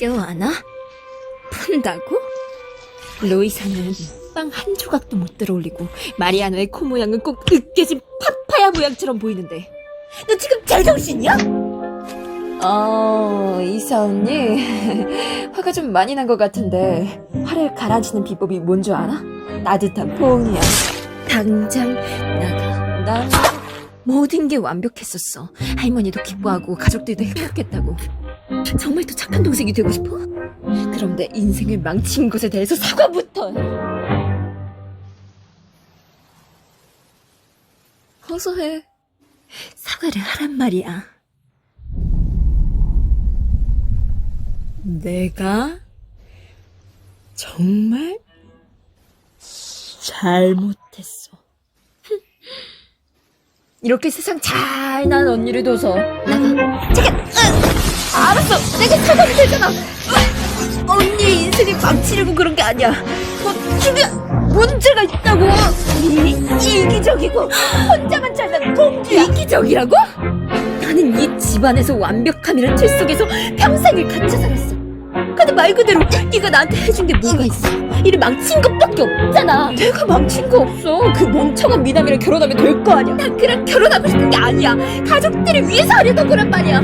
껴안아? 푼다고? 로이사는 빵 한 조각도 못 들어올리고 마리아노의 코 모양은 꼭 으깨진 파파야 모양처럼 보이는데 너 지금 제정신이야? 어, 이사 언니 화가 좀 많이 난 것 같은데 화를 가라앉히는 비법이 뭔 줄 알아? 따뜻한 포옹이야 당장 나가 난 모든 게 완벽했었어 할머니도 기뻐하고 가족들도 행복했다고 정말 더 착한 동생이 되고 싶어? 그럼 내 인생을 망친 것에 대해서 사과부터 해. 어서 해. 사과를 하란 말이야. 내가 정말 잘못했어. 이렇게 세상 잘 난 언니를 둬서 나가. 잠깐. 으, 알았어. 내가 사과면 되잖아. 어, 언니 인생을 망치려고 그런 게 아니야. 뭐 중요 문제가 있다고. 이, 이기적이고 혼자만 잘난 동기야. 이기적이라고? 나는 이 집안에서 완벽함이란 틀 속에서 평생을 갇혀 살았어. 근데 말 그대로 네가 나한테 해준 게 뭐가 있어? 이를 망친 것밖에 없잖아. 내가 망친 거 없어. 그 멍청한 미남이랑 결혼하면 될 거 아니야. 난 그랑 결혼하고 싶은 게 아니야. 가족들을 위해서 하려던 거란 말이야.